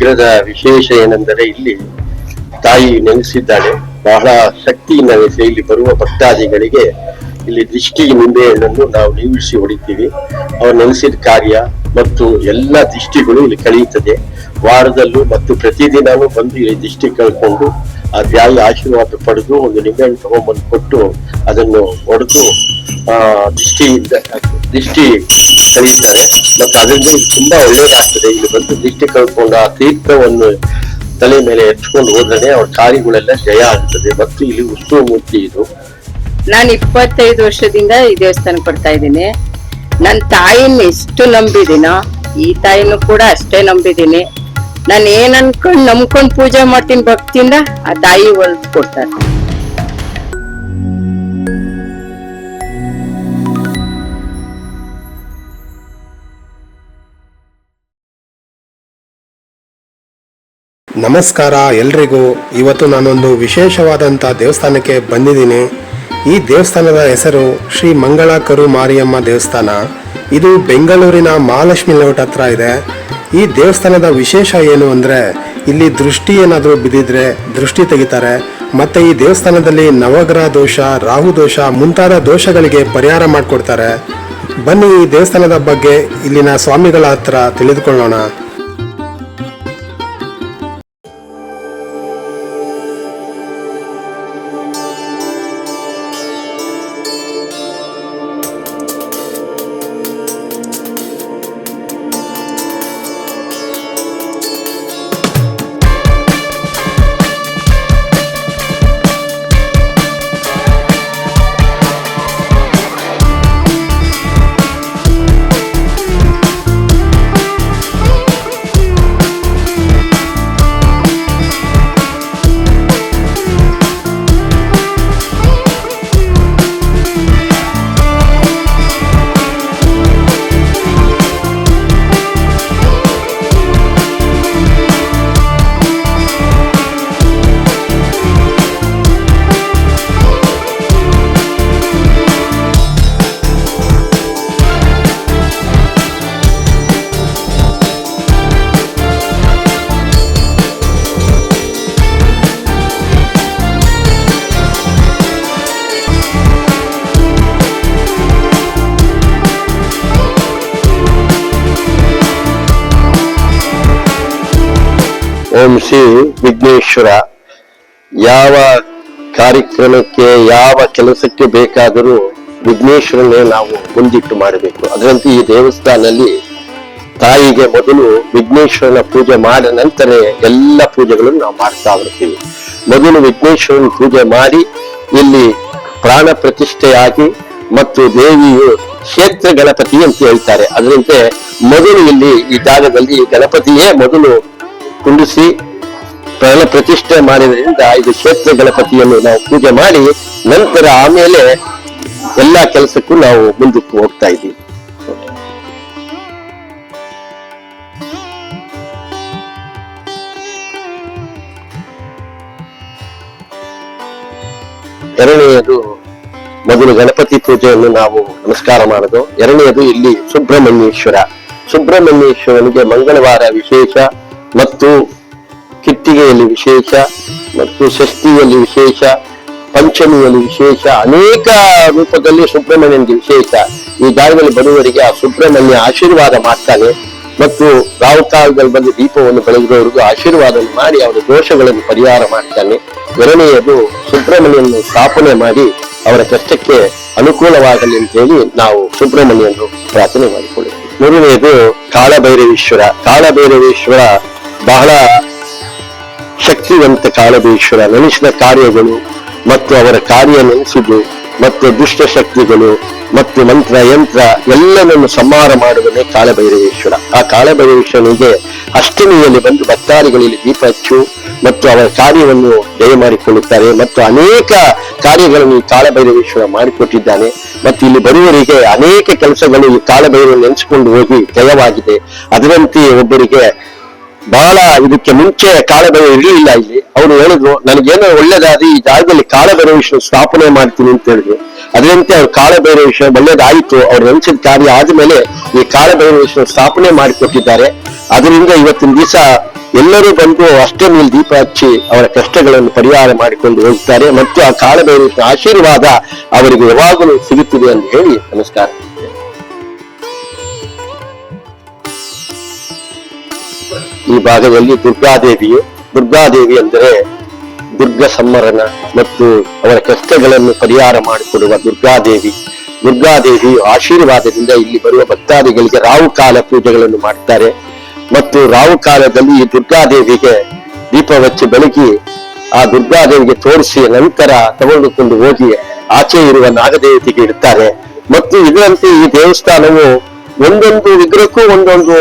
ವಿಗ್ರಹದ ವಿಶೇಷ ಏನೆಂದರೆ ಇಲ್ಲಿ ತಾಯಿ ನೆಲೆಸಿದ್ದಾಳೆ. ಬಹಳ ಶಕ್ತಿಯಿಂದ ನೆಲೆಸಿ ಇಲ್ಲಿ ಬರುವ ಭಕ್ತಾದಿಗಳಿಗೆ ಇಲ್ಲಿ ದೃಷ್ಟಿ ನಿಂಬೆಹಣ್ಣನ್ನು ನಾವು ನೀವಿಸಿ ಹೊಡಿತೀವಿ. ಅವ್ರು ನೆಲೆಸಿದ ಕಾರ್ಯ ಮತ್ತು ಎಲ್ಲ ದೃಷ್ಟಿಗಳು ಇಲ್ಲಿ ಕಳೆಯುತ್ತದೆ. ವಾರದಲ್ಲೂ ಮತ್ತು ಪ್ರತಿದಿನವೂ ಬಂದು ಇಲ್ಲಿ ದೃಷ್ಟಿ ಕಳ್ಕೊಂಡು ಆ ತಾಯಿ ಆಶೀರ್ವಾದ ಪಡೆದು ಒಂದು ನಿಂಬೆಹಣ್ಣು ತಗೊಂಡ್ಬಂದು ಕೊಟ್ಟು ಅದನ್ನು ಹೊಡೆದು ಆ ದೃಷ್ಟಿಯಿಂದ ದೃಷ್ಟಿ ಕಲಿತಾರೆ. ಮತ್ತು ಅದರಿಂದ ತುಂಬಾ ಒಳ್ಳೆಯದಾಗ್ತದೆ ಇಲ್ಲಿ ಬಂದು ದೃಷ್ಟಿ ಕಳ್ಕೊಂಡು ಆ ತೀರ್ಥವನ್ನು ತಲೆ ಮೇಲೆ ಎತ್ಕೊಂಡು ಹೋದ್ರೆ ಅವ್ರ ಕಾರ್ಯಗಳೆಲ್ಲ ಜಯ ಆಗ್ತದೆ. ಮತ್ತು ಇಲ್ಲಿ ಉತ್ಸವ ಮೂರ್ತಿ ಇದು. ನಾನು ಇಪ್ಪತ್ತೈದು ವರ್ಷದಿಂದ ಈ ದೇವಸ್ಥಾನ ಕೊಡ್ತಾ ಇದ್ದೀನಿ. ನನ್ನ ತಾಯಿನ ಎಷ್ಟು ನಂಬಿದ್ದೀನೋ ಈ ತಾಯಿನೂ ಕೂಡ ಅಷ್ಟೇ ನಂಬಿದ್ದೀನಿ ನಾನು ಏನ್ ಅನ್ಕೊಂಡ್ ನಂಬ್ಕೊಂಡ್ ಪೂಜೆ ಮಾಡ್ತೀನಿ ಭಕ್ತಿಯಿಂದ, ಆ ತಾಯಿ ಹೊಲ್ದ್ ಕೊಡ್ತಾರೆ. ನಮಸ್ಕಾರ ಎಲ್ರಿಗೂ. ಇವತ್ತು ನಾನೊಂದು ವಿಶೇಷವಾದಂಥ ದೇವಸ್ಥಾನಕ್ಕೆ ಬಂದಿದ್ದೀನಿ. ಈ ದೇವಸ್ಥಾನದ ಹೆಸರು ಶ್ರೀ ಮಂಗಳ ಕರು ಮಾರಿಯಮ್ಮ ದೇವಸ್ಥಾನ. ಇದು ಬೆಂಗಳೂರಿನ ಮಹಾಲಕ್ಷ್ಮಿ ಲೇಔಟ್ ಹತ್ರ ಇದೆ. ಈ ದೇವಸ್ಥಾನದ ವಿಶೇಷ ಏನು ಅಂದರೆ, ಇಲ್ಲಿ ದೃಷ್ಟಿ ಏನಾದರೂ ಬಿದ್ದಿದ್ರೆ ದೃಷ್ಟಿ ತೆಗಿತಾರೆ. ಮತ್ತು ಈ ದೇವಸ್ಥಾನದಲ್ಲಿ ನವಗ್ರಹ ದೋಷ, ರಾಹು ದೋಷ ಮುಂತಾದ ದೋಷಗಳಿಗೆ ಪರಿಹಾರ ಮಾಡಿಕೊಡ್ತಾರೆ. ಬನ್ನಿ ಈ ದೇವಸ್ಥಾನದ ಬಗ್ಗೆ ಇಲ್ಲಿನ ಸ್ವಾಮಿಗಳ ಹತ್ರ ತಿಳಿದುಕೊಳ್ಳೋಣ. ಓಂ ಶ್ರೀ ವಿಘ್ನೇಶ್ವರ. ಯಾವ ಕಾರ್ಯಕ್ರಮಕ್ಕೆ ಯಾವ ಕೆಲಸಕ್ಕೆ ಬೇಕಾದರೂ ವಿಘ್ನೇಶ್ವರನ್ನೇ ನಾವು ಮುಂದಿಟ್ಟು ಮಾಡಬೇಕು. ಅದರಂತೆ ಈ ದೇವಸ್ಥಾನದಲ್ಲಿ ತಾಯಿಗೆ ಮೊದಲು ವಿಘ್ನೇಶ್ವರನ ಪೂಜೆ ಮಾಡಿದ ನಂತರ ಎಲ್ಲ ಪೂಜೆಗಳನ್ನು ನಾವು ಮಾಡ್ತಾ ಬರ್ತೀವಿ. ಮೊದಲು ವಿಘ್ನೇಶ್ವರನ ಪೂಜೆ ಮಾಡಿ ಇಲ್ಲಿ ಪ್ರಾಣ ಪ್ರತಿಷ್ಠೆಯಾಗಿ ಮತ್ತು ದೇವಿಯು ಕ್ಷೇತ್ರ ಗಣಪತಿ ಅಂತ ಹೇಳ್ತಾರೆ. ಅದರಂತೆ ಮೊದಲು ಇಲ್ಲಿ ಈ ಜಾಗದಲ್ಲಿ ಗಣಪತಿಯೇ ಮೊದಲು ಕುಂಡಿಸಿ ಪ್ರಾಣ ಪ್ರತಿಷ್ಠೆ ಮಾಡಿದ್ರಿಂದ ಇದು ಕ್ಷೇತ್ರ ಗಣಪತಿಯನ್ನು ನಾವು ಪೂಜೆ ಮಾಡಿ ನಂತರ ಆಮೇಲೆ ಎಲ್ಲಾ ಕೆಲಸಕ್ಕೂ ನಾವು ಮುಂದಕ್ಕೆ ಹೋಗ್ತಾ ಇದ್ದೀವಿ. ಎರಡನೆಯದು ಮೊದಲು ಗಣಪತಿ ಪೂಜೆಯನ್ನು ನಾವು ನಮಸ್ಕಾರ ಮಾಡೋದು. ಎರಡನೆಯದು ಇಲ್ಲಿ ಸುಬ್ರಹ್ಮಣ್ಯೇಶ್ವರ. ಸುಬ್ರಹ್ಮಣ್ಯೇಶ್ವರನಿಗೆ ಮಂಗಳವಾರ ವಿಶೇಷ ಮತ್ತು ಕಿತ್ತಿಗೆಯಲ್ಲಿ ವಿಶೇಷ ಮತ್ತು ಷಷ್ಠಿಯಲ್ಲಿ ವಿಶೇಷ, ಪಂಚಮಿಯಲ್ಲಿ ವಿಶೇಷ, ಅನೇಕ ರೂಪದಲ್ಲಿ ಸುಬ್ರಹ್ಮಣ್ಯನಿಗೆ ವಿಶೇಷ. ಈ ದಾರಿಯಲ್ಲಿ ಬರುವವರಿಗೆ ಆ ಸುಬ್ರಹ್ಮಣ್ಯ ಆಶೀರ್ವಾದ ಮಾಡ್ತಾನೆ ಮತ್ತು ಕಾಲದಲ್ಲಿ ಬಂದು ದೀಪವನ್ನು ಬೆಳಗಿದವರಿಗೂ ಆಶೀರ್ವಾದ ಮಾಡಿ ಅವರ ದೋಷಗಳನ್ನು ಪರಿಹಾರ ಮಾಡ್ತಾನೆ. ಎರಡನೆಯದು ಸುಬ್ರಹ್ಮಣ್ಯನ್ನು ಸ್ಥಾಪನೆ ಮಾಡಿ ಅವರ ಕಷ್ಟಕ್ಕೆ ಅನುಕೂಲವಾಗಲಿ ಅಂತ ಹೇಳಿ ನಾವು ಸುಬ್ರಹ್ಮಣ್ಯನ್ನು ಪ್ರಾರ್ಥನೆ ಮಾಡಿಕೊಳ್ಳುತ್ತೇವೆ. ಮೂರನೆಯದು ಕಾಳಭೈರವೇಶ್ವರ. ಕಾಳಭೈರವೇಶ್ವರ ಬಹಳ ಶಕ್ತಿವಂತ ಕಾಳಬೇಶ್ವರ ನೆನೆಸಿದ ಕಾರ್ಯಗಳು ಮತ್ತು ಅವರ ಕಾರ್ಯ ನೆನೆಸುವುದು ಮತ್ತು ದುಷ್ಟ ಶಕ್ತಿಗಳು ಮತ್ತು ಮಂತ್ರ, ಯಂತ್ರ ಎಲ್ಲವನ್ನು ಸಂಹಾರ ಮಾಡುವುದೇ ಕಾಳಭೈರವೇಶ್ವರ ಆ ಕಾಳಭೈರವೇಶ್ವರನಿಗೆ ಅಷ್ಟಮಿಯಲ್ಲಿ ಬಂದು ಭಕ್ತಾದಿಗಳಲ್ಲಿ ದೀಪ ಹಚ್ಚು ಮತ್ತು ಅವರ ಕಾರ್ಯವನ್ನು ದಯ ಮಾಡಿಕೊಳ್ಳುತ್ತಾರೆ ಮತ್ತು ಅನೇಕ ಕಾರ್ಯಗಳನ್ನು ಈ ಕಾಳಭೈರವೇಶ್ವರ ಮಾಡಿಕೊಟ್ಟಿದ್ದಾನೆ. ಮತ್ತು ಇಲ್ಲಿ ಬರುವವರಿಗೆ ಅನೇಕ ಕೆಲಸಗಳು ಈ ಕಾಳಭೈರವ ನೆನೆಸಿಕೊಂಡು ಹೋಗಿ ಜಯವಾಗಿದೆ. ಅದರಂತೆ ಒಬ್ಬರಿಗೆ ಬಹಳ ಇದಕ್ಕೆ ಮುಂಚೆ ಕಾಳಭೈರವ ಇರಲಿಲ್ಲ ಇಲ್ಲಿ. ಅವರು ಹೇಳಿದ್ರು, ನನಗೇನೋ ಒಳ್ಳೇದಾದ್ರೆ ಈ ಜಾಗದಲ್ಲಿ ಕಾಳಭೈರವೇಶ್ವರ ಸ್ಥಾಪನೆ ಮಾಡ್ತೀನಿ ಅಂತ ಹೇಳಿದ್ರು. ಅದರಂತೆ ಅವ್ರು ಕಾಳಭೈರವೇಶ್ವರ ಒಳ್ಳೇದಾಯಿತು. ಅವ್ರು ನೆನೆಸಿದ ಕಾರ್ಯ ಆದ್ಮೇಲೆ ಈ ಕಾಳಭೈರವೇಶ್ವರ ಸ್ಥಾಪನೆ ಮಾಡಿಕೊಟ್ಟಿದ್ದಾರೆ. ಅದರಿಂದ ಇವತ್ತಿನ ದಿವಸ ಎಲ್ಲರೂ ಬಂದು ಮೇಲೆ ದೀಪ ಹಚ್ಚಿ ಅವರ ಕಷ್ಟಗಳನ್ನು ಪರಿಹಾರ ಮಾಡಿಕೊಂಡು ಹೋಗ್ತಾರೆ. ಮತ್ತು ಆ ಕಾಲಭೈರವ ಆಶೀರ್ವಾದ ಅವರಿಗೆ ಯಾವಾಗಲೂ ಸಿಗುತ್ತಿದೆ ಅಂತ ಹೇಳಿ ನಮಸ್ಕಾರ. ಈ ಭಾಗದಲ್ಲಿ ದುರ್ಗಾದೇವಿಯು, ದುರ್ಗಾದೇವಿ ಅಂದರೆ ದುರ್ಗ ಸಂವರಣ ಮತ್ತು ಅವರ ಕಷ್ಟಗಳನ್ನು ಪರಿಹಾರ ಮಾಡಿಕೊಡುವ ದುರ್ಗಾದೇವಿ. ದುರ್ಗಾದೇವಿ ಆಶೀರ್ವಾದದಿಂದ ಇಲ್ಲಿ ಬರುವ ಭಕ್ತಾದಿಗಳಿಗೆ ರಾವು ಕಾಲ ಪೂಜೆಗಳನ್ನು ಮಾಡ್ತಾರೆ. ಮತ್ತು ರಾವು ಕಾಲದಲ್ಲಿ ಈ ದುರ್ಗಾದೇವಿಗೆ ದೀಪ ಹಚ್ಚಿ ಬೆಳಗಿ ಆ ದುರ್ಗಾದೇವಿಗೆ ತೋರಿಸಿ ನಂತರ ತಗೊಂಡುಕೊಂಡು ಹೋಗಿ ಆಚೆ ಇರುವ ನಾಗದೇವತೆಗೆ ಇಡ್ತಾರೆ. ಮತ್ತು ಇದರಂತೆ ಈ ದೇವಸ್ಥಾನವು ಒಂದೊಂದು ವಿಗ್ರಹಕ್ಕೂ ಒಂದೊಂದು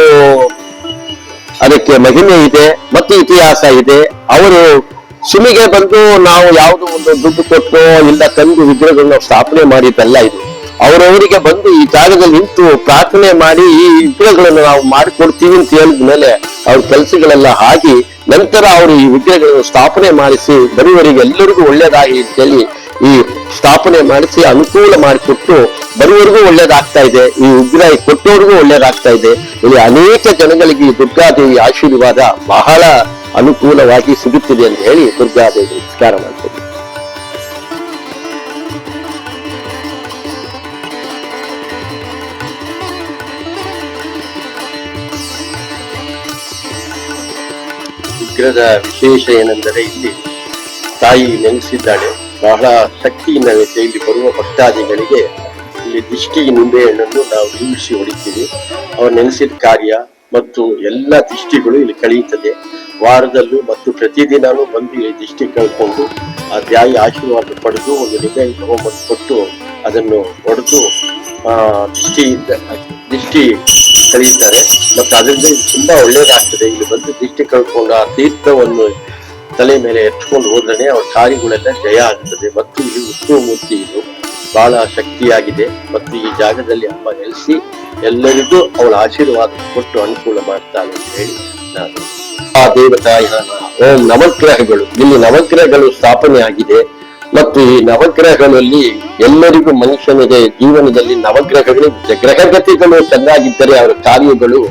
ಅದಕ್ಕೆ ಮಹಿಮೆ ಇದೆ, ಮತ್ತು ಇತಿಹಾಸ ಇದೆ. ಅವರು ಸುಮಿಗೆ ಬಂದು ನಾವು ಯಾವುದೋ ಒಂದು ದುಡ್ಡು ಕೊಟ್ಟು ಇಲ್ಲ ತಂದು ವಿಗ್ರಹಗಳನ್ನ ಸ್ಥಾಪನೆ ಮಾಡಿದ್ದಲ್ಲ ಇದು. ಅವರವರಿಗೆ ಬಂದು ಈ ಜಾಗದಲ್ಲಿ ನಿಂತು ಪ್ರಾರ್ಥನೆ ಮಾಡಿ ಈ ವಿಗ್ರಹಗಳನ್ನು ನಾವು ಮಾಡಿಕೊಡ್ತೀವಿ ಅಂತ ಹೇಳಿದ ಮೇಲೆ ಅವ್ರ ಕೆಲಸಗಳೆಲ್ಲ ಆಗಿ ನಂತರ ಅವರು ಈ ವಿಗ್ರಹಗಳನ್ನು ಸ್ಥಾಪನೆ ಮಾಡಿಸಿ ಬರುವವರಿಗೆ ಎಲ್ಲರಿಗೂ ಒಳ್ಳೇದಾಗಿ ಅಂತೇಳಿ ಈ ಸ್ಥಾಪನೆ ಮಾಡಿಸಿ ಅನುಕೂಲ ಮಾಡಿಕೊಟ್ಟು ಬರುವವರಿಗೂ ಒಳ್ಳೇದಾಗ್ತಾ ಇದೆ, ಈ ಉಗ್ರ ಕೊಟ್ಟವರಿಗೂ ಒಳ್ಳೇದಾಗ್ತಾ ಇದೆ. ಇಲ್ಲಿ ಅನೇಕ ಜನಗಳಿಗೆ ಈ ದುರ್ಗಾದೇವಿ ಆಶೀರ್ವಾದ ಬಹಳ ಅನುಕೂಲವಾಗಿ ಸಿಗುತ್ತಿದೆ ಅಂತ ಹೇಳಿ ದುರ್ಗಾದೇವಿ ನಮಸ್ಕಾರ ಮಾಡ್ತೇವೆ ಉಗ್ರದ ವಿಶೇಷ ಏನೆಂದರೆ ಇಲ್ಲಿ ತಾಯಿ ನೆನೆಸಿದ್ದಾಳೆ. ಬಹಳ ಶಕ್ತಿಯಿಂದ ಇಲ್ಲಿ ಬರುವ ಭಕ್ತಾದಿಗಳಿಗೆ ಇಲ್ಲಿ ದಿಷ್ಟಿ ನಿಂಬೆಹಣ್ಣನ್ನು ನಾವು ನಿಲ್ಲಿಸಿ ಹೊಡಿತೀವಿ. ಅವ್ರು ನೆನೆಸಿದ ಕಾರ್ಯ ಮತ್ತು ಎಲ್ಲ ದಿಷ್ಟಿಗಳು ಇಲ್ಲಿ ಕಳೆಯುತ್ತದೆ. ವಾರದಲ್ಲೂ ಮತ್ತು ಪ್ರತಿದಿನವೂ ಬಂದು ಈ ದಿಷ್ಟಿ ಕಳ್ಕೊಂಡು ಆ ತಾಯಿ ಆಶೀರ್ವಾದ ಪಡೆದು ಒಂದು ನಿಂಬೆಹಣ್ಣು ತಗೊಂಡ್ಬಂದು ಕೊಟ್ಟು ಅದನ್ನು ಹೊಡೆದು ದಿಷ್ಟಿಯಿಂದ, ದಿಷ್ಟಿ ಕಳೆಯುತ್ತಾರೆ ಮತ್ತು ಅದರಿಂದ ತುಂಬ ಒಳ್ಳೇದಾಗ್ತದೆ. ಇಲ್ಲಿ ಬಂದು ದಿಷ್ಟಿ ಕಳ್ಕೊಂಡು ಆ ತೀರ್ಥವನ್ನು ತಲೆ ಮೇಲೆ ಎತ್ಕೊಂಡು ಹೋದ್ರೆ ಅವ್ರ ಕಾರ್ಯಗಳೆಲ್ಲ ಜಯ ಆಗ್ತದೆ. ಮತ್ತು ಇಲ್ಲಿ ವಿಷ್ಣುಮೂರ್ತಿ ಮೂರ್ತಿ ಇದು. ಬಹಳ ಶಕ್ತಿಯಾಗಿದೆ ಮತ್ತು ಈ ಜಾಗದಲ್ಲಿ ಅಮ್ಮ ನೆಲೆಸಿ ಎಲ್ಲರಿಗೂ ಅವಳ ಆಶೀರ್ವಾದ ಕೊಟ್ಟು ಅನುಕೂಲ ಮಾಡ್ತಾಳೆ ಅಂತ ಹೇಳಿ ನಾನು ಆ ದೇವತಾಯ ಓಂ ನವಗ್ರಹಗಳು. ಇಲ್ಲಿ ನವಗ್ರಹಗಳು ಸ್ಥಾಪನೆ ಆಗಿದೆ ಮತ್ತು ಈ ನವಗ್ರಹಗಳಲ್ಲಿ ಎಲ್ಲರಿಗೂ ಮನುಷ್ಯನಿಗೆ ಜೀವನದಲ್ಲಿ ನವಗ್ರಹಗಳು, ಗ್ರಹಗತಿಗಳು ಚೆನ್ನಾಗಿದ್ದರೆ ಅವರ ಕಾರ್ಯಗಳು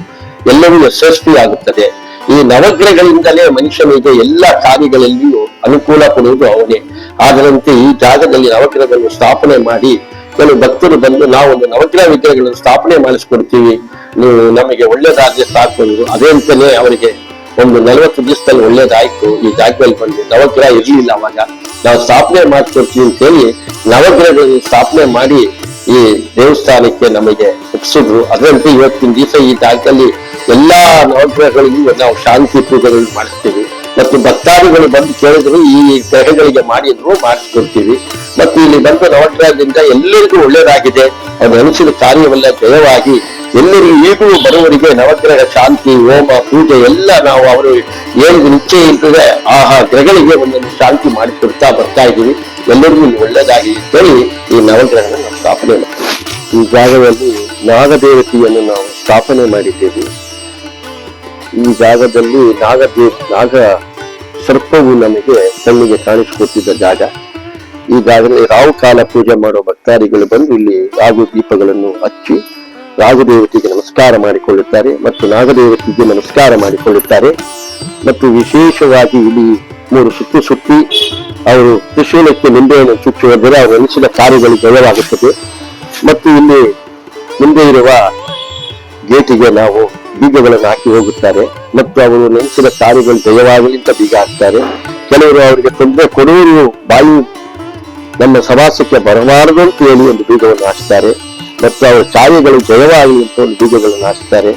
ಎಲ್ಲವೂ ಯಶಸ್ವಿ ಆಗುತ್ತದೆ ಈ ನವಗ್ರಹಗಳಿಂದಲೇ ಮನುಷ್ಯನಿಗೆ ಎಲ್ಲ ಕಾರ್ಯಗಳಲ್ಲಿಯೂ ಅನುಕೂಲ ಕೊಡುವುದು ಅವನೇ. ಅದರಂತೆ ಈ ಜಾಗದಲ್ಲಿ ನವಗ್ರಹಗಳನ್ನು ಸ್ಥಾಪನೆ ಮಾಡಿ, ಕೆಲವು ಭಕ್ತರು ಬಂದು ನಾವು ಒಂದು ನವಗ್ರಹ ವಿಗ್ರಹಗಳನ್ನು ಸ್ಥಾಪನೆ ಮಾಡಿಸ್ಕೊಡ್ತೀವಿ. ನೀವು ನಮಗೆ ಒಳ್ಳೇದಾದ್ರೆ ಸಾಕು. ಅದೇ ಅಂತಲೇ ಅವರಿಗೆ ಒಂದು ನಲವತ್ತು ದಿವಸದಲ್ಲಿ ಒಳ್ಳೇದಾಯ್ತು. ಈ ಜಾಗದಲ್ಲಿ ಬಂದು ನವಗ್ರಹ ಇರಲಿಲ್ಲ ಅವಾಗ. ನಾವು ಸ್ಥಾಪನೆ ಮಾಡ್ಕೊಡ್ತೀವಿ ಅಂತ ಹೇಳಿ ನವಗ್ರಹಗಳನ್ನು ಸ್ಥಾಪನೆ ಮಾಡಿ ಈ ದೇವಸ್ಥಾನಕ್ಕೆ ನಮಗೆ ಒಪ್ಸಿದ್ರು ಅದರಂತೆ ಇವತ್ತಿನ ದಿವಸ ಈ ಜಾಗದಲ್ಲಿ ಎಲ್ಲಾ ನವಗ್ರಹಗಳಿಗೂ ನಾವು ಶಾಂತಿ ಪೂಜೆಗಳನ್ನು ಮಾಡಿಸ್ತೀವಿ. ಮತ್ತು ಭಕ್ತಾದಿಗಳು ಬಂದು ಕೇಳಿದ್ರು, ಈ ಗ್ರಹಗಳಿಗೆ ಮಾಡಿದ್ರು, ಮಾಡಿಸ್ಕೊಡ್ತೀವಿ. ಮತ್ತು ಇಲ್ಲಿ ಬಂದ ನವಗ್ರಹದಿಂದ ಎಲ್ಲರಿಗೂ ಒಳ್ಳೆಯದಾಗಿದೆ. ಅದು ನೆನೆಸಿದ ಕಾರ್ಯವೆಲ್ಲ ಜಯವಾಗಿ ಎಲ್ಲರಿಗೂ ಈಗಲೂ ಬರುವವರಿಗೆ ನವಗ್ರಹ, ಶಾಂತಿ, ಹೋಮ, ಪೂಜೆ ಎಲ್ಲ ನಾವು ಅವರು ಏನು ನಿಶ್ಚಯ ಇರ್ತದೆ. ಆಹಾ, ಗ್ರಹಗಳಿಗೆ ಒಂದೊಂದು ಶಾಂತಿ ಮಾಡಿಕೊಡ್ತಾ ಬರ್ತಾ ಇದ್ದೀವಿ. ಎಲ್ಲರಿಗೂ ಒಳ್ಳೆಯದಾಗಿ ಅಂತೇಳಿ ಈ ನವಗ್ರಹನ ನಾವು ಸ್ಥಾಪನೆ ಮಾಡ್ತೀವಿ. ಈ ಜಾಗದಲ್ಲಿ ನಾಗದೇವತೆಯನ್ನು ನಾವು ಸ್ಥಾಪನೆ ಮಾಡಿದ್ದೇವೆ. ಈ ಜಾಗದಲ್ಲಿ ನಾಗದೇವ ನಾಗ ಸರ್ಪವು ನಮಗೆ ಕಣ್ಣಿಗೆ ಕಾಣಿಸಿಕೊಟ್ಟಿದ್ದ ಜಾಗ. ಈ ಜಾಗದಲ್ಲಿ ರಾವು ಕಾಲ ಪೂಜೆ ಮಾಡುವ ಭಕ್ತಾದಿಗಳು ಬಂದು ಇಲ್ಲಿ ರಾಗು ದೀಪಗಳನ್ನು ಹಚ್ಚಿ ನಾಗದೇವತಿಗೆ ನಮಸ್ಕಾರ ಮಾಡಿಕೊಳ್ಳುತ್ತಾರೆ ಮತ್ತು ನಾಗದೇವತೆಗೆ ನಮಸ್ಕಾರ ಮಾಡಿಕೊಳ್ಳುತ್ತಾರೆ. ಮತ್ತು ವಿಶೇಷವಾಗಿ ಇಲ್ಲಿ ಮೂರು ಸುತ್ತು ಸುತ್ತಿ ಅವರು ತ್ರಿಶೂಲಕ್ಕೆ ನಿಂಬೆಯನ್ನು ಚುಚ್ಚಿ ಹೋದರೆ ಅವರು ಎನಿಸಿದ ಕಾರ್ಯಗಳು ಜಯವಾಗುತ್ತದೆ ಮತ್ತು ಇಲ್ಲಿ ಮುಂದೆ ಇರುವ ಗೇಟಿಗೆ ನಾವು ಬೀಗಗಳನ್ನು ಹಾಕಿ ಹೋಗುತ್ತಾರೆ. ಮತ್ತು ಅವರು ನೆನೆಸಿದ ಕಾರ್ಯಗಳು ಜಯವಾಗಲಿ ಅಂತ ಬೀಗ ಹಾಕ್ತಾರೆ. ಕೆಲವರು ಅವರಿಗೆ ತೊಂದರೆ ಕೊಡುವರು ಬಾಯಿ ನಮ್ಮ ಸಮಾಸಕ್ಕೆ ಬರಬಾರದು ಅಂತ ಹೇಳಿ ಒಂದು ಬೀಗವನ್ನು ಹಾಕ್ತಾರೆ. ಮತ್ತು ಅವರ ಕಾರ್ಯಗಳು ಜಯವಾಗಲಿ ಅಂತ ಒಂದು ಬೀಗಗಳನ್ನು ಹಾಕ್ತಾರೆ.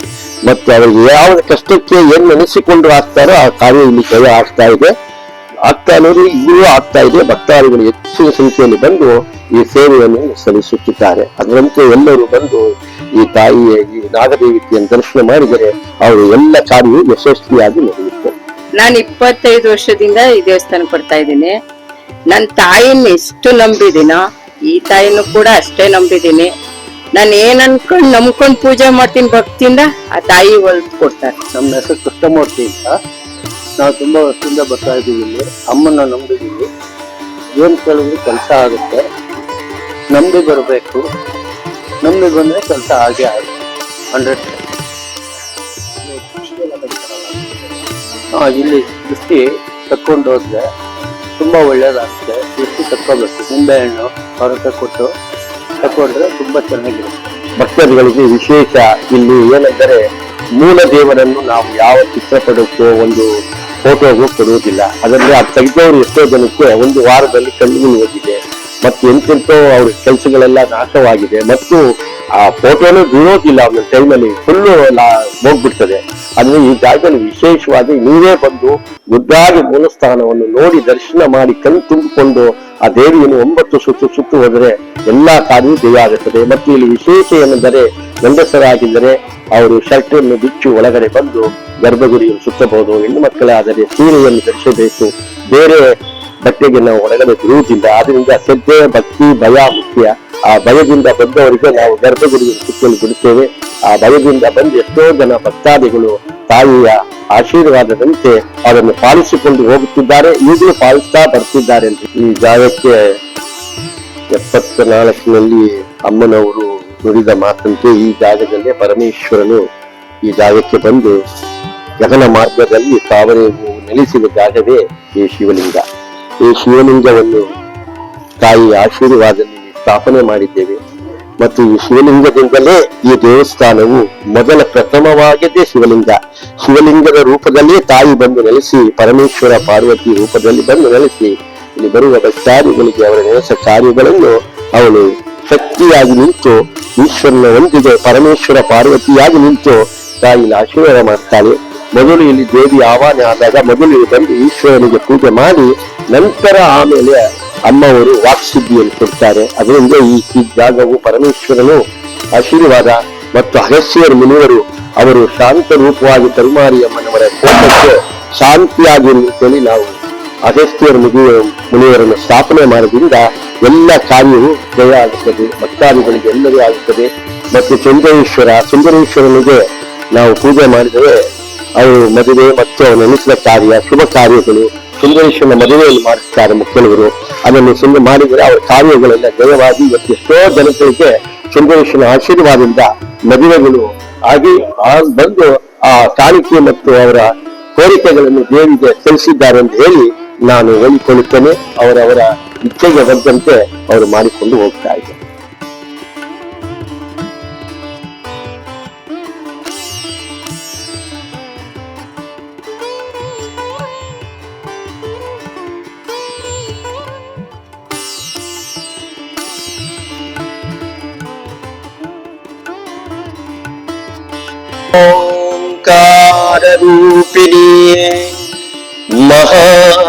ಮತ್ತು ಅವರಿಗೆ ಯಾವ ಕಷ್ಟಕ್ಕೆ ಏನು ನೆನೆಸಿಕೊಂಡು ಹಾಕ್ತಾರೋ ಆ ಕಾರ್ಯ ಇಲ್ಲಿ ಜಯ ಆಗ್ತಾ ಇದೆ. ಆಗ್ತಾ ಅನ್ನೋದು ಇಲ್ಲಿಯೂ ಆಗ್ತಾ ಇದೆ. ಭಕ್ತಾದಿಗಳು ಹೆಚ್ಚಿನ ಸಂಖ್ಯೆಯಲ್ಲಿ ಬಂದು ಈ ಸೇವೆಯನ್ನು ಸಲ್ಲಿಸುತ್ತಿದ್ದಾರೆ. ಅದರಂತೆ ಎಲ್ಲರೂ ಬಂದು ಈ ತಾಯಿಯ ಈ ನಾಗದೇವಿಕೆಯನ್ನು ದರ್ಶನ ಮಾಡಿದರೆ ಅವರು ಎಲ್ಲ ಕಾರ್ಯವು ಯಶಸ್ವಿಯಾಗಿ ನಡೆಯುತ್ತೆ. ನಾನು ಇಪ್ಪತ್ತೈದು ವರ್ಷದಿಂದ ಈ ದೇವಸ್ಥಾನ ಬರ್ತಾ ಇದ್ದೀನಿ. ನನ್ನ ತಾಯಿನ ಎಷ್ಟು ನಂಬಿದಿನೋ ಈ ತಾಯಿನೂ ಕೂಡ ಅಷ್ಟೇ ನಂಬಿದ್ದೀನಿ ನಾನು ಏನ್ ಅನ್ಕೊಂಡ್ ನಂಬ್ಕೊಂಡ್ ಪೂಜೆ ಮಾಡ್ತೀನಿ ಭಕ್ತಿಯಿಂದ ಆ ತಾಯಿ ಹೊಲ್ದು ಕೊಡ್ತಾರೆ. ನಮ್ಮ ಹೆಸರು ಕೃಷ್ಣಮೂರ್ತಿ ಅಂತ. ನಾವು ತುಂಬ ವರ್ಷದಿಂದ ಬರ್ತಾ ಇದ್ದೀವಿ ಇಲ್ಲಿ. ಅಮ್ಮನ ನಂಬಿದ್ದೀವಿ. ಏನು ಕೇಳಿದ್ರು ಕೆಲಸ ಆಗುತ್ತೆ. ನಂಬಿ ಬರಬೇಕು. ನಂಬಿ ಬಂದರೆ ಕೆಲಸ ಆಗೇ ಆಗುತ್ತೆ. ಹಂಡ್ರೆಡ್ ಇಲ್ಲಿ ದೃಷ್ಟಿ ತಕ್ಕೊಂಡು ಹೋದ್ರೆ ತುಂಬ ಒಳ್ಳೇದಾಗುತ್ತೆ. ದೃಷ್ಟಿ ನಿಂಬೆ ಹಣ್ಣು ಹೊರಗೆ ಕೊಟ್ಟು ತಕೊಂಡ್ರೆ ತುಂಬ ಚೆನ್ನಾಗಿರುತ್ತೆ. ಭಕ್ತಾದಿಗಳಿಗೆ ವಿಶೇಷ ಇಲ್ಲಿ ಏನೆಂದರೆ ಮೂಲ ದೇವರನ್ನು ನಾವು ಯಾವ ಚಿತ್ರಪಟಕ್ಕೋ ಒಂದು ಫೋಟೋಗೂ ಕೊಡುವುದಿಲ್ಲ. ಅದರಲ್ಲಿ ಆ ತೆಗೆದವರು ಎಷ್ಟೋ ಜನಕ್ಕೆ ಒಂದು ವಾರದಲ್ಲಿ ಕಣ್ಣು ಹೋಗಿದೆ. ಮತ್ತು ಎಂತೆಂತೋ ಅವ್ರ ಕೆಲಸಗಳೆಲ್ಲ ನಾಶವಾಗಿದೆ. ಮತ್ತು ಆ ಫೋಟೋನು ಬೀಳೋದಿಲ್ಲ ಒಂದೊಂದು ಟೈಮಲ್ಲಿ ಫುಲ್ಲು ಹೋಗ್ಬಿಡ್ತದೆ. ಆದರೆ ಈ ಜಾಗದಲ್ಲಿ ವಿಶೇಷವಾಗಿ ನೀವೇ ಬಂದು ಮುದ್ದಾಗಿ ಮೂಲಸ್ಥಾನವನ್ನು ನೋಡಿ ದರ್ಶನ ಮಾಡಿ ಕಣ್ ತುಂಬಿಕೊಂಡು ಆ ದೇವಿಯನ್ನು ಒಂಬತ್ತು ಸುತ್ತು ಸುತ್ತು ಹೋದರೆ ಎಲ್ಲಾ ಕಾರ್ಯವೂ ಜಯ ಆಗುತ್ತದೆ. ಮತ್ತು ಇಲ್ಲಿ ವಿಶೇಷ ಏನೆಂದರೆ ಗಂಡಸರಾಗಿದ್ದರೆ ಅವರು ಶರ್ಟ್ ಅನ್ನು ಬಿಚ್ಚು ಒಳಗಡೆ ಬಂದು ಗರ್ಭಗುಡಿಯನ್ನು ಸುತ್ತಬಹುದು. ಹೆಣ್ಣು ಮಕ್ಕಳಾದರೆ ಸೀರೆಯನ್ನು ಧರಿಸಬೇಕು. ಬೇರೆ ಬಟ್ಟೆಗೆ ನಾವು ಒಳಗಡೆ ಬಿಡುವುದಿಲ್ಲ ಆದ್ರಿಂದ ಸದ್ದೆ ಭಕ್ತಿ, ಭಯ ಮುಖ್ಯ. ಆ ಭಯದಿಂದ ಬಂದವರಿಗೆ ನಾವು ಗರ್ಭಗುಡಿಯನ್ನು ಸುತ್ತಲು ಬಿಡುತ್ತೇವೆ. ಆ ಭಯದಿಂದ ಬಂದು ಎಷ್ಟೋ ಜನ ಭಕ್ತಾದಿಗಳು ತಾಯಿಯ ಆಶೀರ್ವಾದದಂತೆ ಅದನ್ನು ಪಾಲಿಸಿಕೊಂಡು ಹೋಗುತ್ತಿದ್ದಾರೆ. ಈಗಲೂ ಪಾಲಿಸ್ತಾ ಬರ್ತಿದ್ದಾರೆ ಈ ಜಾಗಕ್ಕೆ ಎಪ್ಪತ್ತ ನಾಲ್ಕಿನಲ್ಲಿ ಅಮ್ಮನವರು ನುಡಿದ ಮಾತಂತೆ ಈ ಜಾಗದಲ್ಲೇ ಪರಮೇಶ್ವರನು ಈ ಜಾಗಕ್ಕೆ ಬಂದು ಗಗನ ಮಾರ್ಗದಲ್ಲಿ ಕಾವಲೆ ನೆಲೆಸಿದ ಜಾಗವೇ ಈ ಶಿವಲಿಂಗ. ಈ ಶಿವಲಿಂಗವನ್ನು ತಾಯಿ ಆಶೀರ್ವಾದದಲ್ಲಿ ಸ್ಥಾಪನೆ ಮಾಡಿದ್ದೇವೆ. ಮತ್ತು ಈ ಶಿವಲಿಂಗದಿಂದಲೇ ಈ ದೇವಸ್ಥಾನವು ಮೊದಲ ಪ್ರಥಮವಾಗಿದ್ದೇ ಶಿವಲಿಂಗ. ಶಿವಲಿಂಗದ ರೂಪದಲ್ಲಿ ತಾಯಿ ಬಂದು ನೆಲೆಸಿ, ಪರಮೇಶ್ವರ ಪಾರ್ವತಿ ರೂಪದಲ್ಲಿ ಬಂದು ನೆಲೆಸಿ, ಇಲ್ಲಿ ಬರುವ ಭಕ್ತಾದಿಗಳಿಗೆ ಅವರ ನೆಲೆಸ ಕಾರ್ಯಗಳನ್ನು ಅವಳು ಶಕ್ತಿಯಾಗಿ ನಿಂತು ಈಶ್ವರನ ಒಂದಿಗೆ ಪರಮೇಶ್ವರ ಪಾರ್ವತಿಯಾಗಿ ನಿಂತು ತಾಯಿ ಆಶೀರ್ವಾದ ಮಾಡ್ತಾಳೆ. ಮೊದಲು ಇಲ್ಲಿ ದೇವಿ ಆಹ್ವಾನ ಆದಾಗ ಮೊದಲು ಇಲ್ಲಿ ಬಂದು ಈಶ್ವರನಿಗೆ ಪೂಜೆ ಮಾಡಿ, ನಂತರ ಆಮೇಲೆ ಅಮ್ಮವರು ವಾಕ್ಸಿದ್ಧಿಯನ್ನು ಕೊಡ್ತಾರೆ. ಅದರಿಂದ ಈ ಈ ಜಾಗವು ಪರಮೇಶ್ವರನು ಆಶೀರ್ವಾದ ಮತ್ತು ಅಗಸ್ಯರ ಮುನಿವರು ಅವರು ಶಾಂತ ರೂಪವಾಗಿ ತಲುಮಾರಿ ಅಮ್ಮನವರ ಕೋಪಕ್ಕೆ ಶಾಂತಿಯಾಗಿ ನಾವು. ಅಗಸ್ತ್ಯರ ಮುಗಿ ಮುನಿಯವರನ್ನು ಸ್ಥಾಪನೆ ಮಾಡೋದ್ರಿಂದ ಎಲ್ಲ ಕಾರ್ಯವು ಜಯ ಆಗುತ್ತದೆ, ಭಕ್ತಾದಿಗಳಿಗೆ ಎಲ್ಲವೂ ಆಗುತ್ತದೆ. ಮತ್ತು ಚಂದ್ರೇಶ್ವರ ಚಂದ್ರೇಶ್ವರನಿಗೆ ನಾವು ಪೂಜೆ ಮಾಡಿದರೆ ಅವರು ಮದುವೆ ಮತ್ತು ಅವನ ನೆನೆಸಿದ ಕಾರ್ಯ, ಶುಭ ಕಾರ್ಯಗಳು ಚಂದ್ರೇಶ್ವರನ ಮದುವೆಯಲ್ಲಿ ಮಾಡುತ್ತಾರೆ ಮುಖ್ಯನವರು. ಅದನ್ನು ಸುಂದ ಮಾಡಿದರೆ ಅವರ ಕಾರ್ಯಗಳೆಲ್ಲ ಜಯವಾಗಿ ಮತ್ತು ಎಷ್ಟೋ ಜನತೆಗೆ ಸುಂದರೇಶ್ವರನ ಆಶೀರ್ವಾದದಿಂದ ಮದುವೆಗಳು ಆಗಿ ಬಂದು ಆ ಕಾಣಿಕೆ ಮತ್ತು ಅವರ ಕೋರಿಕೆಗಳನ್ನು ದೇವಿಗೆ ತಿಳಿಸಿದ್ದಾರೆ ಅಂತ ಹೇಳಿ ನಾನು ಹೇಳಿಕೊಳ್ಳುತ್ತೇನೆ ಅವರವರ ಇಚ್ಛೆಗೆ ಬಂದಂತೆ ಅವರು ಮಾಡಿಕೊಂಡು ಹೋಗ್ತಾ ಇದ್ದಾರೆ. ಓಂಕಾರ ರೂಪಿಣಿ ಮಹಾಲಕ್ಷ್ಮೀಪುರ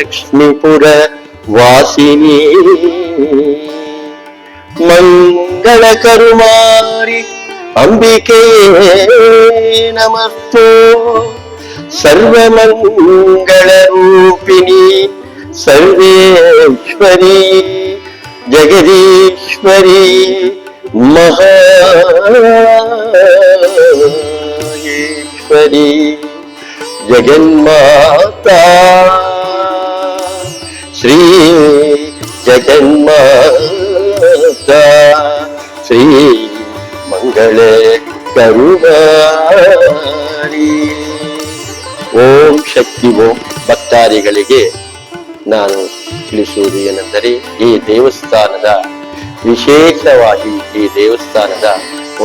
லக்ஷ்மிபுர வாசினி. மங்கள கருமாரி அம்பிகையே நமஸ்தோ. சர்வமங்களரூபிணி சர்வேஸ்வரி. ஜெகதீஸ்வரி மகேஸ்வரி जगन्माता ಶ್ರೀ ಜಗನ್ಮಾತ, ಶ್ರೀ ಮಂಗಳೇ ಕರುಣಾರಿ ಓಂ ಶಕ್ತಿ, ಓಂ ಭಕ್ತಾದಿಗಳಿಗೆ ನಾನು ತಿಳಿಸುವುದು ಏನೆಂದರೆ ಈ ದೇವಸ್ಥಾನದ ವಿಶೇಷವಾಗಿ ಈ ದೇವಸ್ಥಾನದ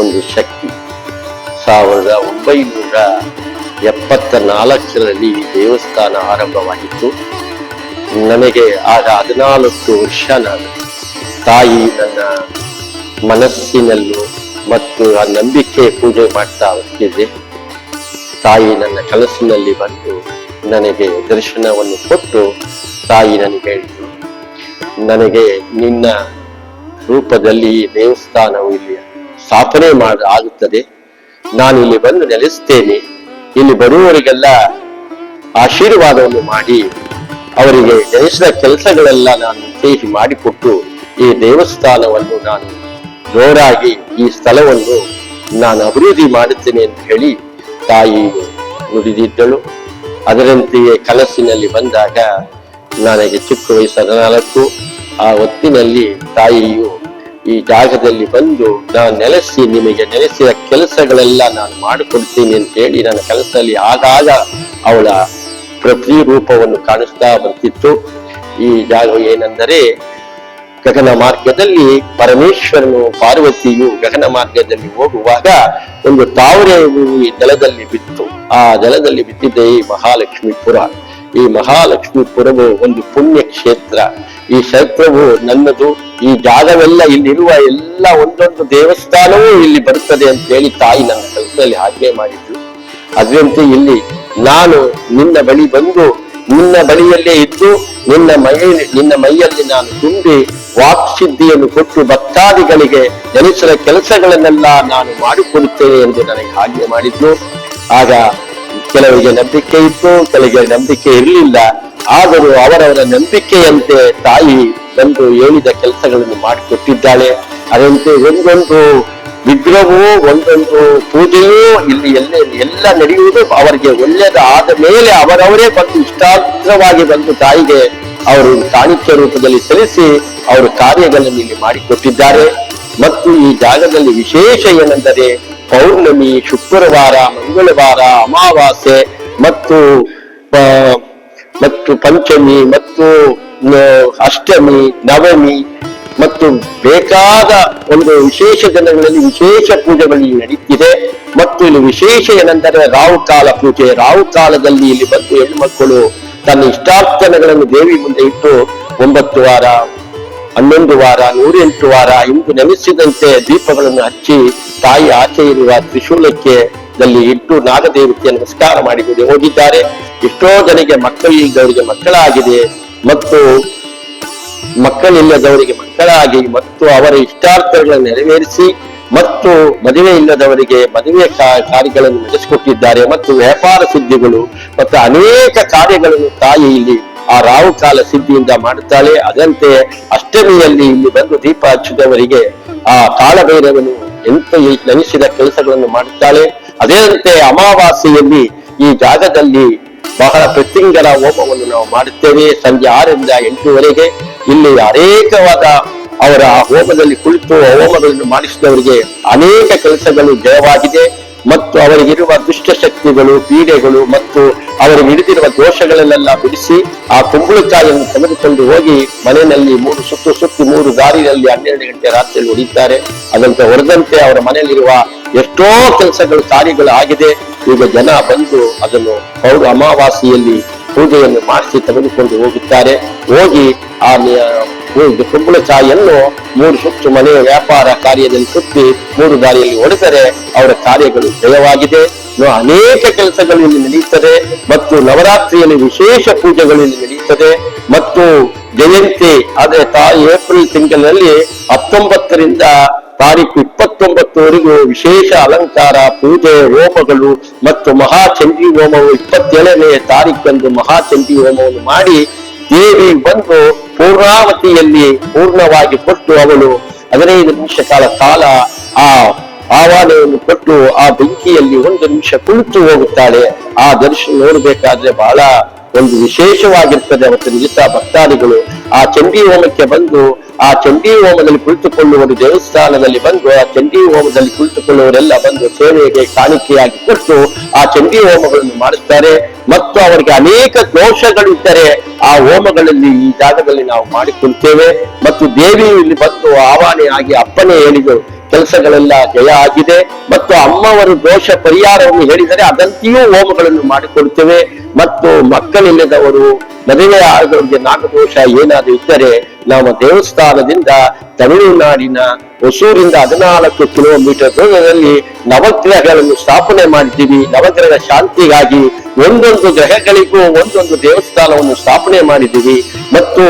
ಒಂದು ಶಕ್ತಿ. ಸಾವಿರದ ಒಂಬೈನೂರ ಎಪ್ಪತ್ತ ನಾಲ್ಕರಲ್ಲಿ ಈ ದೇವಸ್ಥಾನ ಆರಂಭವಾಗಿತ್ತು. ನನಗೆ ಆಗ ಹದಿನಾಲ್ಕು ವರ್ಷ ನಾನು. ತಾಯಿ ನನ್ನ ಮನಸ್ಸಿನಲ್ಲೂ ಮತ್ತು ಆ ನಂಬಿಕೆ ಪೂಜೆ ಮಾಡ್ತಾ ಹೋಗ್ತಿದ್ದೆ. ತಾಯಿ ನನ್ನ ಕನಸಿನಲ್ಲಿ ಬಂದು ನನಗೆ ದರ್ಶನವನ್ನು ಕೊಟ್ಟು ತಾಯಿ ನನಗೆ ಹೇಳಿದ್ರು ನನಗೆ ನಿನ್ನ ರೂಪದಲ್ಲಿ ದೇವಸ್ಥಾನವು ಇಲ್ಲಿ ಸ್ಥಾಪನೆ ಮಾಡ, ಆಗುತ್ತದೆ. ನಾನು ಇಲ್ಲಿ ಬಂದು ನೆಲೆಸ್ತೇನೆ. ಇಲ್ಲಿ ಬರುವವರಿಗೆಲ್ಲ ಆಶೀರ್ವಾದವನ್ನು ಮಾಡಿ. ಅವರಿಗೆ ಜಯಿಸಿದ ಕೆಲಸಗಳೆಲ್ಲ ನಾನು ಸೇರಿ ಮಾಡಿಕೊಟ್ಟು ಈ ದೇವಸ್ಥಾನವನ್ನು ನಾನು ಜೋರಾಗಿ ಈ ಸ್ಥಳವನ್ನು ನಾನು ಅಭಿವೃದ್ಧಿ ಮಾಡುತ್ತೇನೆ ಅಂತ ಹೇಳಿ ತಾಯಿ ನುಡಿದಿದ್ದಳು. ಅದರಂತೆಯೇ ಕನಸಿನಲ್ಲಿ ಬಂದಾಗ ನನಗೆ ಚಿಕ್ಕ ವಯಸ್ಸು ಹದಿನಾಲ್ಕು. ಆ ಹೊತ್ತಿನಲ್ಲಿ ತಾಯಿಯು ಈ ಜಾಗದಲ್ಲಿ ಬಂದು ನಾನು ನೆಲೆಸಿ ನಿಮಗೆ ನೆಲೆಸಿದ ಕೆಲಸಗಳೆಲ್ಲ ನಾನು ಮಾಡಿಕೊಡ್ತೀನಿ ಅಂತ ಹೇಳಿ ನನ್ನ ಕೆಲಸದಲ್ಲಿ ಆಗಾಗ ಅವಳ ಪ್ರತಿರೂಪವನ್ನು ಕಾಣಿಸ್ತಾ ಬರ್ತಿತ್ತು ಈ ಜಾಗ ಏನೆಂದರೆ ಗಗನ ಮಾರ್ಗದಲ್ಲಿ ಪರಮೇಶ್ವರನು ಪಾರ್ವತಿಯು ಗಗನ ಮಾರ್ಗದಲ್ಲಿ ಹೋಗುವಾಗ ಒಂದು ತಾವರೆ ಈ ಜಲದಲ್ಲಿ ಬಿತ್ತು. ಆ ಜಲದಲ್ಲಿ ಬಿದ್ದಿದೆ ಈ ಮಹಾಲಕ್ಷ್ಮೀಪುರ ಈ ಮಹಾಲಕ್ಷ್ಮೀಪುರವು ಒಂದು ಪುಣ್ಯ ಕ್ಷೇತ್ರ ಈ ಕ್ಷೇತ್ರವು ನನ್ನದು. ಈ ಜಾಗವೆಲ್ಲ ಇಲ್ಲಿರುವ ಎಲ್ಲ ಒಂದೊಂದು ದೇವಸ್ಥಾನವೂ ಇಲ್ಲಿ ಬರುತ್ತದೆ ಅಂತ ಹೇಳಿ ತಾಯಿ ನನ್ನ ಕೆಲಸದಲ್ಲಿ ಆಜ್ಞೆ ಮಾಡಿದ್ರು. ಅದರಂತೆ ಇಲ್ಲಿ ನಾನು ನಿನ್ನ ಬಳಿ ಬಂದು ನಿನ್ನ ಬಳಿಯಲ್ಲೇ ಇದ್ದು ನಿನ್ನ ಮೈ ನಿನ್ನ ಮೈಯಲ್ಲಿ ನಾನು ತುಂಬಿ ವಾಕ್ಸಿದ್ಧಿಯನ್ನು ಕೊಟ್ಟು ಭಕ್ತಾದಿಗಳಿಗೆ ಜನಿಸಿದ ಕೆಲಸಗಳನ್ನೆಲ್ಲ ನಾನು ಮಾಡಿಕೊಡುತ್ತೇನೆ ಎಂದು ನನಗೆ ಆಜ್ಞೆ ಮಾಡಿದ್ದು ಆಗ ಕೆಲವರಿಗೆ ನಂಬಿಕೆ ಇತ್ತು, ಕೆಲವರಿಗೆ ನಂಬಿಕೆ ಇರಲಿಲ್ಲ. ಆದರೂ ಅವರವರ ನಂಬಿಕೆಯಂತೆ ತಾಯಿ ಬಂದು ಹೇಳಿದ ಕೆಲಸಗಳನ್ನು ಮಾಡಿಕೊಟ್ಟಿದ್ದಾಳೆ. ಅದಂತೆ ಒಂದೊಂದು ವಿಗ್ರಹವು ಒಂದೊಂದು ಪೂಜೆಯೂ ಇಲ್ಲಿ ಎಲ್ಲ ಎಲ್ಲ ನಡೆಯುವುದು ಅವರಿಗೆ ಒಳ್ಳೆಯದಾದ ಮೇಲೆ ಅವರವರೇ ಬಂದು ಇಷ್ಟಾರ್ಥವಾಗಿ ಬಂದು ತಾಯಿಗೆ ಅವರು ಕಾಣಿಕೆ ರೂಪದಲ್ಲಿ ಸಲ್ಲಿಸಿ ಅವರು ಕಾರ್ಯಗಳನ್ನು ಇಲ್ಲಿ ಮಾಡಿಕೊಟ್ಟಿದ್ದಾರೆ. ಮತ್ತು ಈ ಜಾಗದಲ್ಲಿ ವಿಶೇಷ ಏನೆಂದರೆ ಪೌರ್ಣಮಿ, ಶುಕ್ರವಾರ, ಮಂಗಳವಾರ, ಅಮಾವಾಸ್ಯೆ ಮತ್ತು ಮತ್ತು ಪಂಚಮಿ ಮತ್ತು ಅಷ್ಟಮಿ, ನವಮಿ ಮತ್ತು ಬೇಕಾದ ಒಂದು ವಿಶೇಷ ದಿನಗಳಲ್ಲಿ ವಿಶೇಷ ಪೂಜೆಗಳು ನಡೀತಿದೆ. ಮತ್ತು ಇಲ್ಲಿ ವಿಶೇಷ ಏನೆಂದರೆ ರಾಹುಕಾಲ ಪೂಜೆ. ರಾಹುಕಾಲದಲ್ಲಿ ಇಲ್ಲಿ ಬಂದು ಹೆಣ್ಣುಮಕ್ಕಳು ತನ್ನ ಇಷ್ಟಾರ್ಥನೆಗಳನ್ನು ದೇವಿ ಮುಂದೆ ಇಟ್ಟು ಒಂಬತ್ತು ವಾರ, ಹನ್ನೊಂದು ವಾರ, ನೂರೆಂಟು ವಾರ ಇಂದು ನೆನೆಸಿದಂತೆ ದೀಪಗಳನ್ನು ಹಚ್ಚಿ ತಾಯಿ ಆಚೆ ಇರುವ ತ್ರಿಶೂಲಕ್ಕೆ ದಲ್ಲಿ ಇಟ್ಟು ನಾಗದೇವತೆಯ ನಮಸ್ಕಾರ ಮಾಡಿ ಹೋಗಿದ್ದಾರೆ. ಎಷ್ಟೋ ಜನಕ್ಕೆ ಮಕ್ಕಳಿಗೆ ಅವರಿಗೆ ಮಕ್ಕಳಾಗಿದೆ. ಮತ್ತು ಮಕ್ಕಳಿಲ್ಲದವರಿಗೆ ಮಕ್ಕಳಾಗಿ ಮತ್ತು ಅವರ ಇಷ್ಟಾರ್ಥಗಳನ್ನು ನೆರವೇರಿಸಿ ಮತ್ತು ಮದುವೆ ಇಲ್ಲದವರಿಗೆ ಮದುವೆ ಕಾರ್ಯಗಳನ್ನು ನಡೆಸಿಕೊಟ್ಟಿದ್ದಾರೆ ಮತ್ತು ವ್ಯಾಪಾರ ಸಿದ್ಧಿಗಳು ಮತ್ತು ಅನೇಕ ಕಾರ್ಯಗಳನ್ನು ತಾಯಿ ಇಲ್ಲಿ ಆ ರಾವು ಕಾಲ ಸಿದ್ಧಿಯಿಂದ ಮಾಡುತ್ತಾಳೆ. ಅದಂತೆ ಅಷ್ಟಮಿಯಲ್ಲಿ ಇಲ್ಲಿ ಬಂದು ದೀಪ ಹಚ್ಚಿದವರಿಗೆ ಆ ಕಾಳಭೈರವನು ಎಂತ ನೆನೆಸಿದ ಕೆಲಸಗಳನ್ನು ಮಾಡುತ್ತಾಳೆ. ಅದೇಂತೆ ಅಮಾವಾಸ್ಯೆಯಲ್ಲಿ ಈ ಜಾಗದಲ್ಲಿ ಬಹಳ ಪ್ರತಿಂಗರ ಹೋಮವನ್ನು ನಾವು ಮಾಡುತ್ತೇವೆ. ಸಂಜೆ ಆರರಿಂದ ಎಂಟುವರೆಗೆ ಇಲ್ಲಿ ಅನೇಕವಾದ ಅವರ ಹೋಮದಲ್ಲಿ ಕುಳಿತು ಹೋಮಗಳನ್ನು ಮಾಡಿಸಿದವರಿಗೆ ಅನೇಕ ಕೆಲಸಗಳು ಜಯವಾಗಿದೆ ಮತ್ತು ಅವರಿಗಿರುವ ದುಷ್ಟಶಕ್ತಿಗಳು ಪೀಡೆಗಳು ಮತ್ತು ಅವರಿಗೆ ಹಿಡಿದಿರುವ ದೋಷಗಳನ್ನೆಲ್ಲ ಬಿಡಿಸಿ ಆ ಕುಂಬಳಕಾಯಿಯನ್ನು ತೆಗೆದುಕೊಂಡು ಹೋಗಿ ಮನೆಯಲ್ಲಿ ಮೂರು ಸುತ್ತು ಸುತ್ತು ಮೂರು ದಾರಿಯಲ್ಲಿ ಹನ್ನೆರಡು ಗಂಟೆ ರಾತ್ರಿಯಲ್ಲಿ ಹೊಡಿತಾರೆ ಅದಂತೆ ಹೊರದಂತೆ ಅವರ ಮನೆಯಲ್ಲಿರುವ ಎಷ್ಟೋ ಕೆಲಸಗಳು ಕಾರ್ಯಗಳು ಆಗಿದೆ ಈಗ ಜನ ಬಂದು ಅದನ್ನು ಪೌರ ಅಮಾವಾಸ್ಯೆಯಲ್ಲಿ ಪೂಜೆಯನ್ನು ಮಾಡಿಸಿ ತೆಗೆದುಕೊಂಡು ಹೋಗುತ್ತಾರೆ. ಹೋಗಿ ಆ ಕುಂಬಳ ಚಾಯಿಯನ್ನು ಮೂರು ಸುತ್ತು ಮನೆಯ ವ್ಯಾಪಾರ ಕಾರ್ಯದಲ್ಲಿ ಸುತ್ತಿ ಮೂರು ದಾರಿಯಲ್ಲಿ ಹೊಡೆದರೆ ಅವರ ಕಾರ್ಯಗಳು ಜಯವಾಗಿದೆ. ಅನೇಕ ಕೆಲಸಗಳು ಇಲ್ಲಿ ನಡೆಯುತ್ತದೆ. ಮತ್ತು ನವರಾತ್ರಿಯಲ್ಲಿ ವಿಶೇಷ ಪೂಜೆಗಳು ಇಲ್ಲಿ ನಡೆಯುತ್ತದೆ. ಮತ್ತು ಜಯಂತಿ, ಅದೇ ತಾಯಿ ಏಪ್ರಿಲ್ ತಿಂಗಳಲ್ಲಿ ಹತ್ತೊಂಬತ್ತರಿಂದ ತಾರೀಕು ಇಪ್ಪತ್ತೊಂಬತ್ತುವರೆಗೂ ವಿಶೇಷ ಅಲಂಕಾರ, ಪೂಜೆ, ಹೋಮಗಳು ಮತ್ತು ಮಹಾಚಂಡಿ ಹೋಮವು ಇಪ್ಪತ್ತೇಳನೇ ತಾರೀಕಂದು ಮಹಾಚಂಡಿ ಹೋಮವನ್ನು ಮಾಡಿ ದೇವಿ ಬಂದು ಪೂರ್ಣಾವತಿಯಲ್ಲಿ ಪೂರ್ಣವಾಗಿ ಕೊಟ್ಟು ಅವಳು ಹದಿನೈದು ನಿಮಿಷ ಕಾಲ ಕಾಲ ಆ ಆಹ್ವಾನವನ್ನು ಕೊಟ್ಟು ಆ ಬೆಂಕಿಯಲ್ಲಿ ಒಂದು ನಿಮಿಷ ಕುಳಿತು ಹೋಗುತ್ತಾಳೆ. ಆ ದರ್ಶನ ನೋಡಬೇಕಾದ್ರೆ ಬಹಳ ಒಂದು ವಿಶೇಷವಾಗಿರ್ತದೆ ಅವತ್ತು ದಿವಸ ಭಕ್ತಾದಿಗಳು. ಆ ಚಂಡಿ ಹೋಮಕ್ಕೆ ಬಂದು, ಆ ಚಂಡಿ ಹೋಮದಲ್ಲಿ ಕುಳಿತುಕೊಳ್ಳುವರು ದೇವಸ್ಥಾನದಲ್ಲಿ ಬಂದು, ಆ ಚಂಡಿ ಹೋಮದಲ್ಲಿ ಕುಳಿತುಕೊಳ್ಳುವರೆಲ್ಲ ಬಂದು ಸೇವೆಗೆ ಕಾಣಿಕೆಯಾಗಿ ಕೊಟ್ಟು ಆ ಚಂಡಿ ಹೋಮಗಳನ್ನು ಮಾಡುತ್ತಾರೆ ಮತ್ತು ಅವರಿಗೆ ಅನೇಕ ದೋಷಗಳಿದ್ದರೆ ಆ ಹೋಮಗಳಲ್ಲಿ ಈ ಜಾಗದಲ್ಲಿ ನಾವು ಮಾಡಿಕೊಳ್ತೇವೆ. ಮತ್ತು ದೇವಿಯು ಇಲ್ಲಿ ಬಂದು ಆಗಿ ಅಪ್ಪನೇ ಹೇಳಿದರು ಕೆಲಸಗಳೆಲ್ಲ ಜಯ ಆಗಿದೆ ಮತ್ತು ಅಮ್ಮವರು ದೋಷ ಪರಿಹಾರವನ್ನು ಹೇಳಿದರೆ ಅದಂತೆಯೂ ಹೋಮಗಳನ್ನು ಮಾಡಿಕೊಡುತ್ತೇವೆ. ಮತ್ತು ಮಕ್ಕಳಿಲ್ಲದವರು ಮದುವೆ ಆದವರಿಗೆ ನಾಗದೋಷ ಏನಾದರೂ ಇದ್ದರೆ ನಾವು ದೇವಸ್ಥಾನದಿಂದ ತಮಿಳುನಾಡಿನ ಹೊಸೂರಿಂದ ಹದಿನಾಲ್ಕು ಕಿಲೋಮೀಟರ್ ದೂರದಲ್ಲಿ ನವಗ್ರಹಗಳನ್ನು ಸ್ಥಾಪನೆ ಮಾಡಿದ್ದೀವಿ. ನವಗ್ರಹದ ಶಾಂತಿಗಾಗಿ ಒಂದೊಂದು ಗ್ರಹಗಳಿಗೂ ಒಂದೊಂದು ದೇವಸ್ಥಾನವನ್ನು ಸ್ಥಾಪನೆ ಮಾಡಿದ್ದೀವಿ. ಮತ್ತು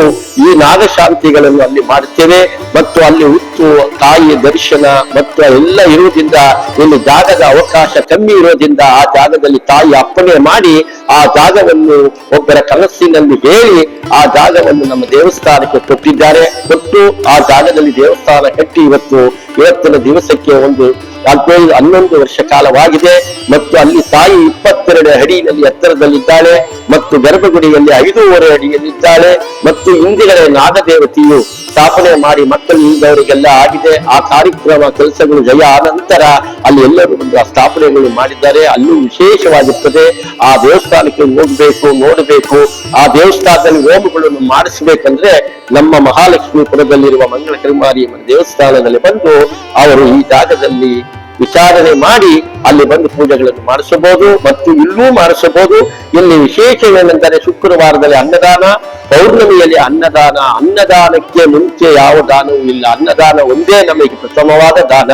ಈ ನಾಗಶಾಂತಿಗಳನ್ನು ಅಲ್ಲಿ ಮಾಡುತ್ತೇವೆ. ಮತ್ತು ಅಲ್ಲಿ ಹುಟ್ಟು ತಾಯಿಯ ದರ್ಶನ ಮತ್ತು ಎಲ್ಲ ಇರುವುದರಿಂದ ಇಲ್ಲಿ ಜಾಗದ ಅವಕಾಶ ಕಮ್ಮಿ ಇರೋದ್ರಿಂದ ಆ ಜಾಗದಲ್ಲಿ ತಾಯಿ ಅಪ್ಪಣೆ ಮಾಡಿ ಆ ಜಾಗವನ್ನು ಒಬ್ಬರ ಕನಸಿನಲ್ಲಿ ಹೇಳಿ ಆ ಜಾಗವನ್ನು ನಮ್ಮ ದೇವಸ್ಥಾನಕ್ಕೆ ಕೊಟ್ಟಿದ್ದಾರೆ. ಕೊಟ್ಟು ಆ ಜಾಗದಲ್ಲಿ ದೇವಸ್ಥಾನ ಕಟ್ಟಿ ಇವತ್ತು ಇವತ್ತಿನ ದಿವಸಕ್ಕೆ ಒಂದು ಹದಿನೈದು ಹನ್ನೊಂದು ವರ್ಷ ಕಾಲವಾಗಿದೆ ಮತ್ತು ಅಲ್ಲಿ ತಾಯಿ ಇಪ್ಪತ್ತೆರಡು ಅಡಿಯಲ್ಲಿ ಎತ್ತರದಲ್ಲಿದ್ದಾಳೆ ಮತ್ತು ಗರ್ಭಗುಡಿಯಲ್ಲಿ ಐದೂವರೆ ಅಡಿಯಲ್ಲಿದ್ದಾಳೆ ಮತ್ತು ಹಿಂದಿಗಡೆ ನಾಗದೇವತೆಯು ಸ್ಥಾಪನೆ ಮಾಡಿ ಮಕ್ಕಳು ಇಲ್ಲದವರಿಗೆಲ್ಲ ಆಗಿದೆ. ಆ ಕಾರ್ಯಕ್ರಮ ಕೆಲಸಗಳು ಜಯ ನಂತರ ಅಲ್ಲಿ ಎಲ್ಲರೂ ಒಂದು ಆ ಸ್ಥಾಪನೆಗಳು ಮಾಡಿದ್ದಾರೆ. ಅಲ್ಲೂ ವಿಶೇಷವಾಗಿರ್ತದೆ, ಆ ದೇವಸ್ಥಾನಕ್ಕೆ ಹೋಗ್ಬೇಕು, ನೋಡಬೇಕು, ಆ ದೇವಸ್ಥಾನದಲ್ಲಿ ಹೋಮಗಳನ್ನು ಮಾಡಿಸ್ಬೇಕಂದ್ರೆ ನಮ್ಮ ಮಹಾಲಕ್ಷ್ಮೀಪುರದಲ್ಲಿರುವ ಮಂಗಳ ಕರ್ಮಾರಿ ದೇವಸ್ಥಾನದಲ್ಲಿ ಬಂದು ಅವರು ಈ ಜಾಗದಲ್ಲಿ ವಿಚಾರಣೆ ಮಾಡಿ ಅಲ್ಲಿ ಬಂದು ಪೂಜೆಗಳನ್ನು ಮಾಡಿಸಬಹುದು ಮತ್ತು ಇಲ್ಲೂ ಮಾಡಿಸಬಹುದು. ಇಲ್ಲಿ ವಿಶೇಷವೇನೆಂದರೆ ಶುಕ್ರವಾರದಲ್ಲಿ ಅನ್ನದಾನ, ಪೌರ್ಣಮಿಯಲ್ಲಿ ಅನ್ನದಾನ. ಅನ್ನದಾನಕ್ಕೆ ಮುಂಚೆ ಯಾವ ದಾನವೂ ಇಲ್ಲ. ಅನ್ನದಾನ ಒಂದೇ ನಮಗೆ ಪ್ರಥಮವಾದ ದಾನ.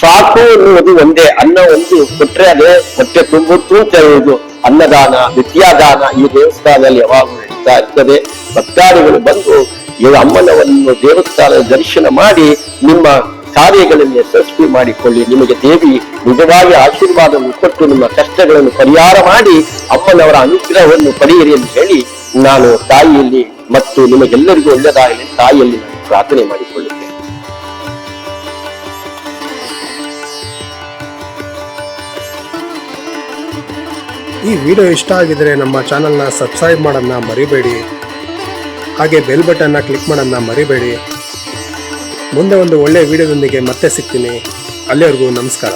ಸಾಕು ಎನ್ನುವುದು ಒಂದೇ. ಅನ್ನ ಒಂದು ಕೊಟ್ಟರೆ ಅದೇ. ಹೊಟ್ಟೆ ತುಂಬುತ್ತೂ ತೆರೆಯುವುದು. ಅನ್ನದಾನ, ವಿದ್ಯಾದಾನ ಈ ದೇವಸ್ಥಾನದಲ್ಲಿ ಯಾವಾಗಲೂ ನಡೀತಾ ಇರ್ತದೆ. ಭಕ್ತಾದಿಗಳು ಬಂದು ಈ ಅಮ್ಮನವನ್ನು ದೇವಸ್ಥಾನದ ದರ್ಶನ ಮಾಡಿ ನಿಮ್ಮ ಕಾರ್ಯಗಳನ್ನು ಯಶಸ್ವಿ ಮಾಡಿಕೊಳ್ಳಿ. ನಿಮಗೆ ದೇವಿ ನಿಜವಾಗಿ ಆಶೀರ್ವಾದವನ್ನು ಕೊಟ್ಟು ನಿಮ್ಮ ಕಷ್ಟಗಳನ್ನು ಪರಿಹಾರ ಮಾಡಿ ಅಮ್ಮನವರ ಅನುಗ್ರಹವನ್ನು ಪಡೆಯಿರಿ ಎಂದು ಹೇಳಿ ನಾನು ತಾಯಿಯಲ್ಲಿ ಮತ್ತು ನಿಮಗೆಲ್ಲರಿಗೂ ಒಳ್ಳೆಯದಾಗಲಿ ತಾಯಿಯಲ್ಲಿ ಪ್ರಾರ್ಥನೆ ಮಾಡಿಕೊಳ್ಳುತ್ತೇನೆ. ಈ ವಿಡಿಯೋ ಇಷ್ಟ ಆಗಿದ್ರೆ ನಮ್ಮ ಚಾನೆಲ್ನ ಸಬ್ಸ್ಕ್ರೈಬ್ ಮಾಡೋದನ್ನ ಮರಿಬೇಡಿ. ಹಾಗೆ ಬೆಲ್ ಬಟನ್ನ ಕ್ಲಿಕ್ ಮಾಡೋದನ್ನ ಮರಿಬೇಡಿ. ಮುಂದೆ ಒಂದು ಒಳ್ಳೆಯ ವಿಡಿಯೋದೊಂದಿಗೆ ಮತ್ತೆ ಸಿಗ್ತೀನಿ. ಅಲ್ಲಿವರೆಗೂ ನಮಸ್ಕಾರ.